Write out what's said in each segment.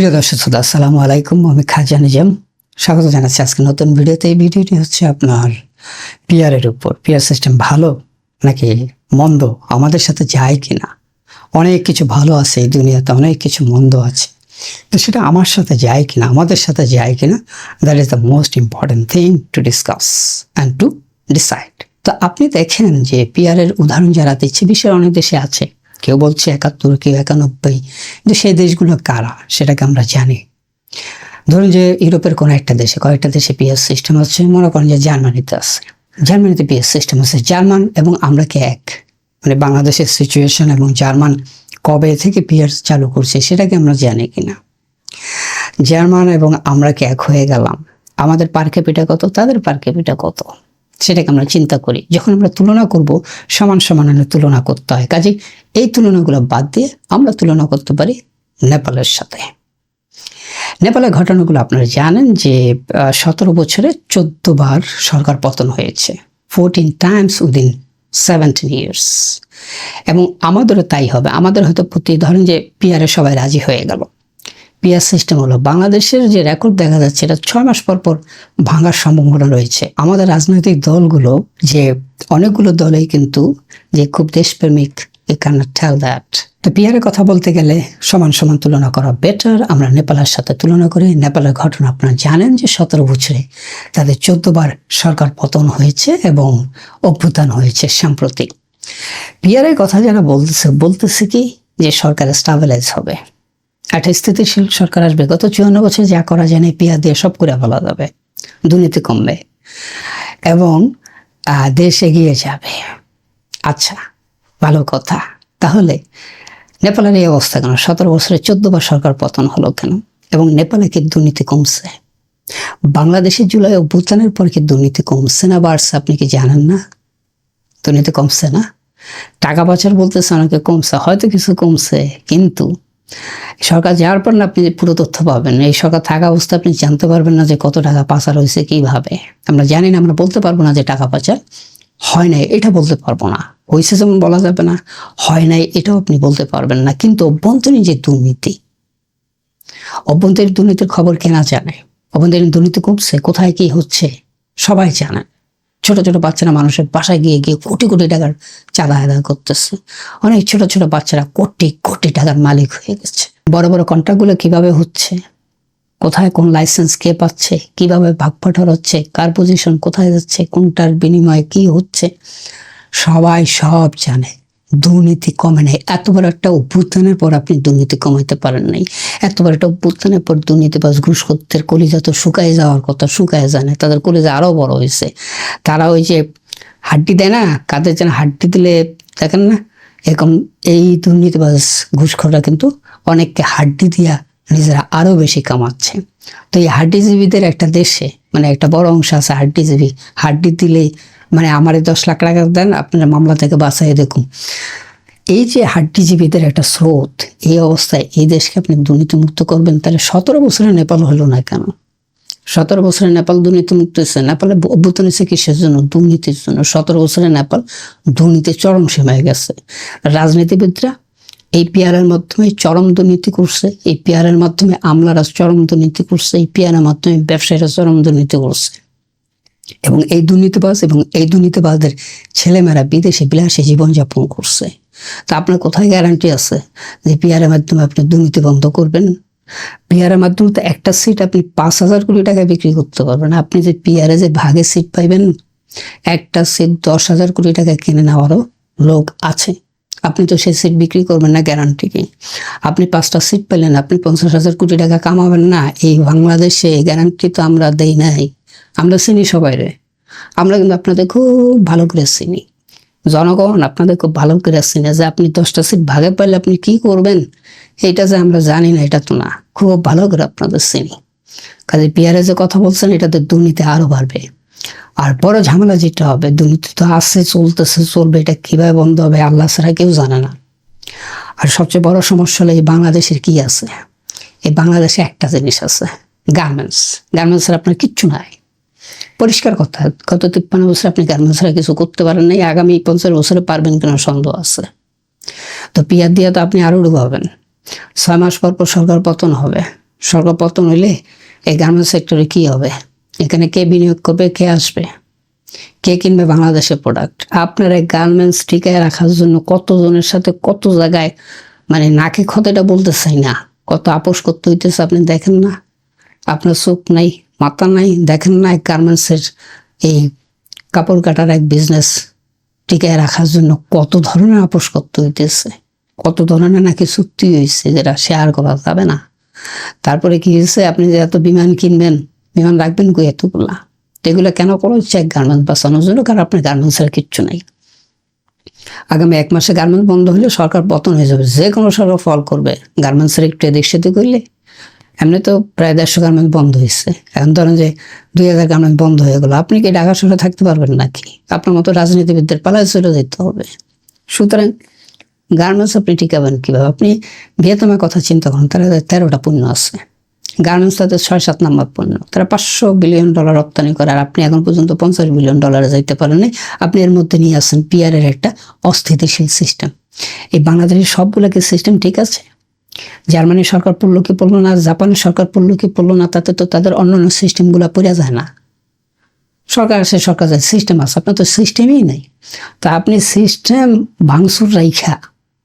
প্রিয় দর্শক শ্রোতা, আসসালামু আলাইকুম। আমি খাজা নিজাম। স্বাগত জানাচ্ছি আজকে নতুন ভিডিওতে। এই ভিডিওটি হচ্ছে আপনার পিয়ারের উপর। পিয়ার সিস্টেম ভালো নাকি মন্দ? আমাদের সাথে যায় কি না অনেক কিছু ভালো আছে এই দুনিয়াতে, অনেক কিছু মন্দ আছে। তো সেটা আমার সাথে যায় কি না আমাদের সাথে যায় কি না that is the most important thing to discuss and to decide তো আপনি দেখেন যে পিয়ারের উদাহরণ যারা দিচ্ছে বিশ্বের অনেক দেশে আছে কেউ বলছে একাত্তর, কেউ একানব্বই। কিন্তু সেই দেশগুলো কারা, সেটাকে আমরা জানি। ধরুন যে ইউরোপের কোনো একটা দেশে, কয়েকটা দেশে পিএস সিস্টেম আছে, মনে করেন যে জার্মানিতে আছে। জার্মানিতে পিএস সিস্টেম আছে, জার্মান এবং আমরা কি এক? মানে বাংলাদেশের সিচুয়েশন এবং জার্মান কবে থেকে পিয়ার চালু করছে, সেটাকে আমরা জানি কিনা। জার্মান এবং আমরা কি এক হয়ে গেলাম? আমাদের পার ক্যাপিটা কত? তাদের পার ক্যাপিটা কত? সেটাকে আমরা চিন্তা করি। যখন আমরা তুলনা করব, সমান সমানে তুলনা করতে হয়। কাজে এই তুলনাগুলো বাদ দিয়ে আমরা তুলনা করতে পারি নেপালের সাথে। নেপালের ঘটনাগুলো আপনারা জানেন যে সতেরো বছরে বার সরকার পতন হয়েছে। Fourteen times within seventeen years এবং আমাদেরও তাই হবে। আমাদের হয়তো প্রতি, ধরেন যে, পিয়ারে সবাই রাজি হয়ে গেল। পিয়ার সিস্টেম হলো। বাংলাদেশের যে রেকর্ড দেখা যাচ্ছে, এটা ছয় মাস পর পর ভাঙার সম্ভাবনা রয়েছে। আমাদের রাজনৈতিক দলগুলো, যে অনেকগুলো দলেই কিন্তু যে খুব দেশপ্রেমিক এ ক্যানট টেল দ্যাট তো পিয়ারের কথা বলতে গেলে সমান সমান তুলনা করা বেটার আমরা নেপালের সাথে তুলনা করি। নেপালের ঘটনা আপনারা জানেন যে সতেরো বছরে তাদের চোদ্দ বার সরকার পতন হয়েছে এবং অভ্যুত্থান হয়েছে সাম্প্রতিক। পিয়ারের কথা যারা বলতেছে বলতেছে কি? যে সরকার স্টাবিলাইজ হবে। একটা স্থিতিশীল সরকার আসবে, গত চুয়ান্ন বছর যা করা যায় না পিয়া দিয়ে সব করে ফেলা যাবে, দুর্নীতি কমবে এবং দেশ এগিয়ে যাবে। আচ্ছা ভালো কথা। তাহলে নেপালের এই অবস্থা কেন? সতেরো বছরে চোদ্দ বার সরকার পতন হলো কেন? এবং নেপালে কি দুর্নীতি কমছে? বাংলাদেশের জুলাই অভ্যুত্থানের পর কি দুর্নীতি কমছে না বাড়ছে? আপনি কি জানেন না? দুর্নীতি কমছে না? টাকা পাচার বলতেছে অনেকে কমছে, হয়তো কিছু কমছে, কিন্তু সরকার যাওয়ার পর না আপনি পুরো তথ্য পাবেন, এই সরকার থাকা অবস্থা আপনি জানতে পারবেন না যে কত টাকা পাচার হয়েছে, কীভাবে। আমরা জানি না, আমরা বলতে পারব না যে টাকা পাচার হয় নাই, এটা বলতে পারব না। হয়েছে যেমন বলা যাবে না, হয় নাই, এটাও আপনি বলতে পারবেন না। কিন্তু অভ্যন্তরীণ যে দুর্নীতি, অভ্যন্তরীণ দুর্নীতির খবর কেনা জানে? অভ্যন্তরীণ দুর্নীতি কমছে, কোথায় কি হচ্ছে, সবাই জানেন ছোট ছোট বাচ্চারা মানুষের বাসায় গিয়ে গিয়ে কোটি কোটি টাকার চাঁদা আদায় করতেছে। অনেক ছোট ছোট বাচ্চারা কোটি কোটি টাকার মালিক হয়ে গেছে। বড় বড় কন্ট্রাক্টগুলো কীভাবে হচ্ছে? কোথায় কোন লাইসেন্স কে পাচ্ছে? কীভাবে ভাগ পাঠার হচ্ছে? কার পজিশন কোথায় যাচ্ছে? কোনটার বিনিময়ে কি হচ্ছে? সবাই সব জানে। দুর্নীতি কমে নাই। এত বড় একটা অভ্যুত্থানের পর আপনি দুর্নীতি কমাইতে পারেন নাই। এত বড় একটা অভ্যুত্থানের পর দুর্নীতিবাজ ঘুষখোরদের কলিজা তো শুকায় যাওয়ার কথা, শুকায় যায় না তাদের কলিজা আরও বড় হয়েছে তারা ওই যে হাড্ডি দেয় না, কাদের যেন হাড্ডি দিলে দেখেন না, এরকম এই দুর্নীতিবাজ ঘুষখোররা কিন্তু অনেককে হাড্ডি দিয়া নিজেরা আরও বেশি কামাচ্ছে। তো এই হাড্ডিজীবীদের একটা দেশে মানে একটা বড় অংশ আছে হাড্ডিজীবী, হাড্ডি দিলেই মানে আমার দশ লাখ টাকা দেন, আপনারা মামলা থেকে বাঁচাই দেখুন। এই যে হাড্ডিজীবীদের একটা স্রোত, এই অবস্থায় এই দেশকে আপনি দুর্নীতিমুক্ত করবেন, তাহলে সতেরো বছরে নেপাল হলো না কেন? সতেরো বছরে নেপাল দুর্নীতিমুক্ত হয়েছে, নেপালে অভ্যুত্থান হয়েছে কিসের জন্য? দুর্নীতির জন্য। সতেরো বছরে নেপাল দুর্নীতির চরম সীমায় গেছে। রাজনীতিবিদরা এই পিয়ারের মাধ্যমে চরম দুর্নীতি করছে এই পিয়ারের মাধ্যমে আমলারা চরম দুর্নীতি করছে এই পিয়ারের মাধ্যমে ব্যবসায়ীরা চরম দুর্নীতি করছে। এবং এই দুর্নীতিবাজ এবং এই দুর্নীতিবাজদের ছেলেমেয়েরা বিদেশে বিলাসী জীবনযাপন করছে। তা আপনার কোথায় গ্যারান্টি আছে যে পিয়ারের মাধ্যমে আপনি দুর্নীতি বন্ধ করবেন? পিয়ারের মাধ্যমে তো একটা সিট আপনি পাঁচ হাজার কোটি টাকায় বিক্রি করতে পারবেন। আপনি যে পিয়ারে যে ভাগে সিট পাইবেন, একটা সিট দশ হাজার কোটি টাকায় কিনে নেওয়ারও লোক আছে। আপনি তো সেই সিট বিক্রি করবেন না গ্যারান্টি কি? আপনি পাঁচটা সিট পেলেন, আপনি পঞ্চাশ হাজার কোটি টাকা কামাবেন না। এই বাংলাদেশে গ্যারান্টি তো আমরা দেই নাই। আমরা চিনি সবাই রে আমরা কিন্তু আপনাদের খুব ভালো করে চিনি। জনগণ আপনাদের খুব ভালো করে চিনে যে আপনি দশটা সিট ভাগে পাইলে আপনি কি করবেন? এটা যে আমরা জানি না, এটা তো না। খুব ভালো করে আপনাদের চিনি। কাজে পিয়ারে যে কথা বলছেন এটাতে দুর্নীতি আরও বাড়বে। আর বড় ঝামেলা যেটা হবে, দুর্নীতি তো আছে, চলতেছে, চলবে, এটা কীভাবে বন্ধ হবে আল্লাহ ছাড়া কেউ জানে না। আর সবচেয়ে বড় সমস্যা হলো এই বাংলাদেশের কি আছে? এই বাংলাদেশে একটা জিনিস আছে গার্মেন্টস গার্মেন্টসের আপনার কিচ্ছু নাই। পরিষ্কার কথা। গত তিপ্পান্ন বছর আপনি গার্মেন্টস ছাড়া কিছু করতে পারেন নাই, আগামী পঞ্চাশ বছরে পারবেন কিনা সন্দেহ আছে। তো পিয়ার দিয়ে তো আপনি আরও ডুবাবেন। ছয় মাস পর পর সরকার পতন হবে। সরকার পতন হইলে এই গার্মেন্টস সেক্টরে কি হবে? এখানে কে বিনিয়োগ করবে, কে আসবে? কে কিনবে বাংলাদেশের প্রোডাক্ট আপনার এই গার্মেন্টস টিকায় রাখার জন্য কতজনের সাথে কত জায়গায় মানে নাকে ক্ষতটা বলতে চাই না। কত আপোষ করতে হইতেছে আপনি দেখেন না। আপনার চোখ নাই। মাথা নাই, দেখেন না এক গার্মেন্টসের এই কাপড় কাটার এক বিজনেস টিকায় রাখার জন্য কত ধরনের আপোষ করতে হইতেছে, কত ধরনের নাকি চুক্তি হয়েছে যেটা শেয়ার করা যাবে না। তারপরে কি হয়েছে আপনি যে এত বিমান কিনবেন, বিমান রাখবেন কই এতগুলা? এগুলো কেন করা হচ্ছে? এক গার্মেন্টস বাঁচানোর জন্য, কারণ আপনার গার্মেন্টসের কিচ্ছু নাই। আগামী এক মাসে গার্মেন্টস বন্ধ হলে সরকার পতন হয়ে যাবে, যে কোনো সরকার ফল করবে গার্মেন্টসের একটু এদিক সেদিক করলে এমনি তো প্রায় দেড়শো গার্মেন্টস বন্ধ হয়েছে। এখন ধরেন যে দুই হাজার গার্মেন্টস বন্ধ হয়ে গেলো। আপনি কি ঢাকা শহরে থাকতে পারবেন নাকি? আপনার মতো রাজনীতিবিদদের পালায় চলে যেতে হবে। সুতরাং গার্মেন্টস আপনি টিকাবেন কীভাবে? আপনি ভিয়েতনামের কথা চিন্তা করুন, তারা তেরোটা পণ্য আছে। গার্মেন্টস তাদের ছয় সাত নম্বর পণ্য। তারা পাঁচশো বিলিয়ন ডলার রপ্তানি করে, আর আপনি এখন পর্যন্ত পঞ্চাশ বিলিয়ন ডলারে যাইতে পারেননি। আপনি এর মধ্যে নিয়ে আসছেন পিয়ারের একটা অস্থিতিশীল সিস্টেম এই বাংলাদেশের সবগুলোকে সিস্টেম ঠিক আছে? জার্মানি সরকার পড়ল কি পড়ল না জাপানের সরকার পড়ল কি পড়ল না, তাতে তো তাদের অন্যান্য সিস্টেমগুলো পড়ে যায় না। সরকার আছে, সরকার যায় সিস্টেম আছে, আপনার তো সিস্টেমই নাই। তা আপনি সিস্টেম ভাঙচুর রাইখা,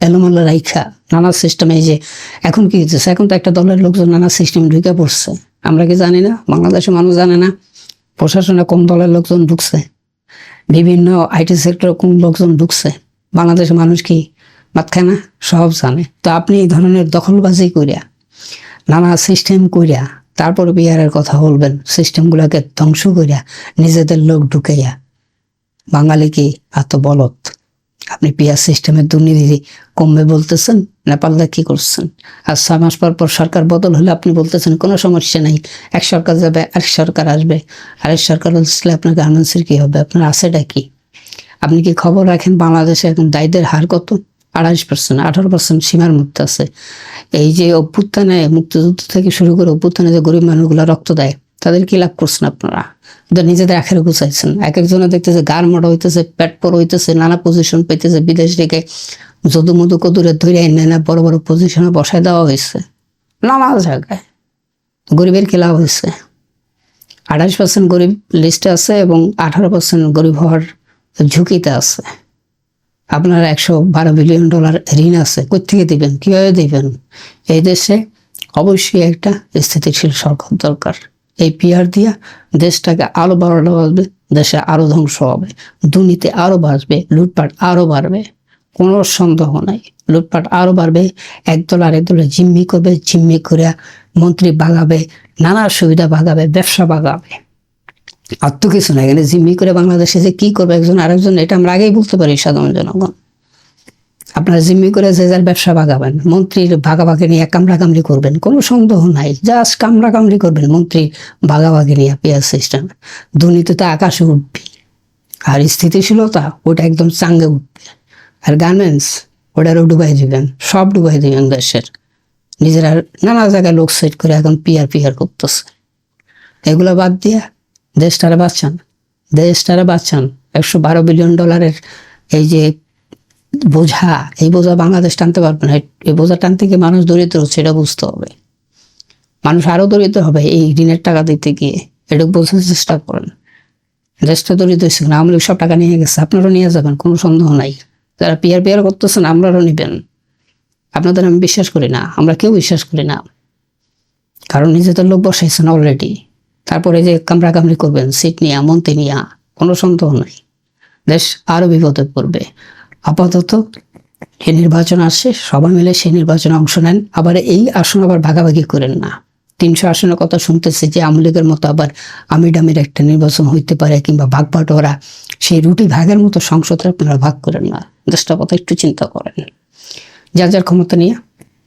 এলোমেলো রাইখা, নানা সিস্টেমে যে, এখন কি হচ্ছে এখন তো একটা দলের লোকজন নানা সিস্টেম ঢুকে পড়ছে। আমরা কি জানি না? বাংলাদেশের মানুষ জানে না। প্রশাসনে কোন দলের লোকজন ঢুকছে? বিভিন্ন আইটি সেক্টরে কোন লোকজন ঢুকছে? বাংলাদেশের মানুষ কি মাতখানা সব জানে। তো আপনি এই ধরনের দখলবাজি করিয়া নানা সিস্টেম করিয়া তারপর বিহারের কথা বলবেন সিস্টেমগুলোকে ধ্বংস করিয়া নিজেদের লোক ঢুকাইয়া। বাঙালি কি এত বলত আপনি পিয়ার সিস্টেমের দুর্নীতি কমবে বলতেছেন নেপালদা কি করছেন? আর ছয় মাস পর পর সরকার বদল হলে আপনি বলতেছেন, কোনো সমস্যা নেই, এক সরকার যাবে, আরেক সরকার আসবে। আরেক সরকার আসলে আপনার গার্মেন্টসের কি হবে? আপনার আছেটা কি? আপনি কি খবর রাখেন, বাংলাদেশে এখন দায়ীদের হার কত? আড়াইশ পার্সেন্ট, আঠারো পার্সেন্ট সীমার মধ্যে আছে। এই যে অভ্যুত্থানে, মুক্তিযুদ্ধ থেকে শুরু করে অভ্যুত্থানে যে গরিব মানুষগুলো রক্ত দেয়, তাদের কি লাভ করছেন আপনারা? নিজেদের আখের গুছাইছেন এক একজনে দেখতেছে গার মোটা হইতেছে, পেট পর হইতেছে, নানা পজিশন পাইতেছে বিদেশ থেকে। যদু মধু কদুরে ধরে এনে না, বড় বড় পজিশনে বসায় দেওয়া হয়েছে। নানা জায়গায় গরিবের কি লাভ হয়েছে? আঠাশ পার্সেন্ট গরিব লিস্টে আছে এবং আঠারো পার্সেন্ট গরিব হওয়ার ঝুঁকিতে আছে। আপনার একশো বারো বিলিয়ন ডলার ঋণ আছে কোথেকে দিবেন, কীভাবে দিবেন? এই দেশে অবশ্যই একটা স্থিতিশীল সরকার দরকার। এই পিয়ার দিয়া দেশটাকে আরও বাড়ানো বাড়বে দেশে আরও ধ্বংস হবে, দুর্নীতি আরও বাড়বে, লুটপাট আরও বাড়বে, কোনো সন্দেহ নাই। লুটপাট আরও বাড়বে একদল আরেক দলে জিম্মি করবে, জিম্মি করে মন্ত্রী বাগাবে নানা সুবিধা বাগাবে ব্যবসা বাগাবে আর তো কিছু না এখানে জিম্মি করে বাংলাদেশে যে কি করবে একজন আরেকজন, এটা আমরা আগেই বলতে পারি সাধারণ জনগণ। আপনারা জিম্মি করে যে যার ব্যবসা ভাগাবেন মন্ত্রীর ভাগাভাগি নিয়ে কামড়া কামড়ি করবেন, কোনো সন্দেহ নাই, জাস্ট কামড়া কামড়ি করবেন মন্ত্রী ভাগাভাগি নিয়ে পেঁয়াজ সিস্টেম। দুর্নীতি তো আকাশে উঠবে, আর স্থিতিশীলতা, ওটা একদম চাঙ্গে উঠবে। আর গার্মেন্টস ওটারও ডুবাই দিবেন, সব ডুবাই দিবেন দেশের। নিজেরা নানা জায়গায় লোক সেট করে এখন পিয়ার পিয়ার করতেছে। এগুলো বাদ দিয়া দেশটারে বাঁচান দেশটারে বাঁচান একশো বারো বিলিয়ন ডলারের এই যে বোঝা, এই বোঝা বাংলাদেশ টানতে পারবে না। এই বোঝা টানতে গিয়ে মানুষ দরিদ্র হচ্ছে এটা বুঝতে হবে। মানুষ আরও দরিদ্র হবে এই ঋণের টাকা দিতে গিয়ে। এটা বোঝার চেষ্টা করেন। দেশটা দরিদ্র হচ্ছে না আমলি সব টাকা নিয়ে গেছে। আপনারাও নিয়ে যাবেন, কোনো সন্দেহ নাই। যারা পিয়ার পিয়ার করতেছেন আপনারাও নিবেন। আপনাদের আমি বিশ্বাস করি না। আমরা কেউ বিশ্বাস করি না। কারণ নিজেদের লোক বসাইছেন অলরেডি তারপরে যে কামড়া কামড়ি করবেন সিট নিয়া মন্ত্রী নিয়া কোনো সন্দেহ নাই। দেশ আরও বিপদে পড়বে। আপাতত যে নির্বাচন আসছে, সবাই মিলে সেই নির্বাচনে অংশ নেন। আবার এই আসন আবার ভাগাভাগি করেন না। তিনশো আসনের কথা শুনতেছে যে আওয়ামী লীগের মতো আবার আমিডামির একটা নির্বাচন হইতে পারে কিংবা ভাগ বাটোয়ারা, সেই রুটি ভাগের মতো সংসদে আপনারা ভাগ করেন না। দেশটা কথা একটু চিন্তা করেন। যা যার ক্ষমতা নিয়ে,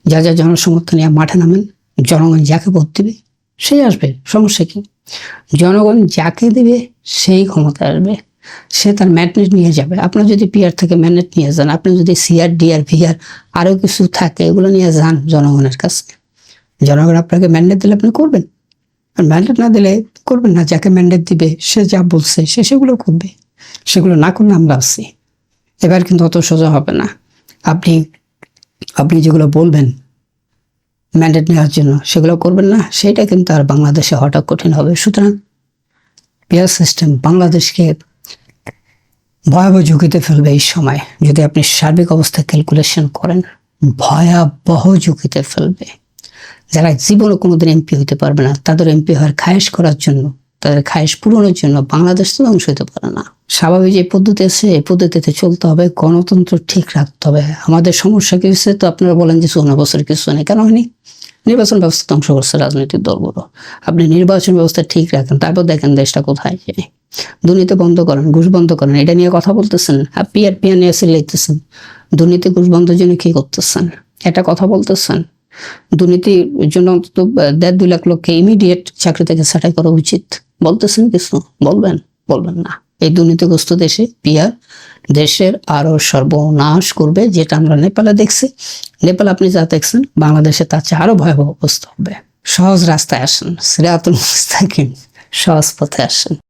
যা যা জনসমর্থন নিয়ে মাঠে নামেন, জনগণ যাকে ভোট দিবে সেই আসবে। সমস্যা কি? জনগণ যাকে দেবে সেই ক্ষমতা আসবে। সে তার ম্যাগনেট নিয়ে যাবে। আপনার যদি পিয়ার থেকে ম্যাগনেট নিয়ে যান, আপনি যদি সিআর ডিআর ভিআর আরও কিছু থাকে, এগুলো নিয়ে যান জনগণের কাছে। জনগণ আপনাকে ম্যান্ডেট দিলে আপনি করবেন। আর ম্যান্ডেট না দিলে করবেন না। যাকে ম্যান্ডেট দিবে, সে যা বলছে, সে সেগুলো করবে। সেগুলো না করলে আমরা আসছি এবার কিন্তু অত সোজা হবে না। আপনি আপনি যেগুলো বলবেন ম্যান্ডেট নেওয়ার জন্য। সেগুলো করবেন না, সেটা কিন্তু আর বাংলাদেশে হঠাৎ কঠিন হবে। সুতরাং পিয়ার সিস্টেম বাংলাদেশকে ভয়াবহ ঝুঁকিতে ফেলবে এই সময়। যদি আপনি সার্বিক অবস্থা ক্যালকুলেশন করেন, ভয়াবহ ঝুঁকিতে ফেলবে। যারা জীবনে কোনোদিন এমপি হইতে পারবে না, তাদের এমপি হওয়ার খায়েশ করার জন্য, তাদের খায়েশ পূরণের জন্য বাংলাদেশ তো ধ্বংস হতে পারে না। স্বাভাবিক যে পদ্ধতি আছে, এই পদ্ধতিতে চলতে হবে, গণতন্ত্র ঠিক রাখতে হবে। আমাদের সমস্যা কি হচ্ছে তো আপনারা বলেন যে চৌন্ন বছর কিছু নেই কেন হয়নি? নির্বাচন ব্যবস্থা ধ্বংস করছে, রাজনৈতিক দলগুলো। আপনি নির্বাচন ব্যবস্থা ঠিক রাখেন, তারপর দেখেন দেশটা কোথায় যায় দুর্নীতি বন্ধ করেন, ঘুষ বন্ধ করেন, এটা নিয়ে কথা বলতেছেন, আর পিয়ার পিয়ার নিয়ে লিখতেছেন দুর্নীতি, ঘুষ বন্ধের জন্য কি করতেছেন? এটা কথা বলতেছেন, দুর্নীতির জন্য অন্তত দেড় দুই লাখ লোককে ইমিডিয়েট চাকরি থেকে ছাঁটাই করা উচিত। বলতেছেন কিছু? বলবেন? বলবেন না। এই দুর্নীতিগ্রস্ত দেশে পিয়ার দেশের আরও সর্বনাশ করবে, যেটা আমরা নেপালে দেখছি। নেপাল আপনি যা দেখছেন, বাংলাদেশে তার চেয়ে আরও ভয়াবহ অবস্থা হবে। সহজ রাস্তায় আসেন, সিরাতুল মুস্তাকিম, সহজ পথে আসেন।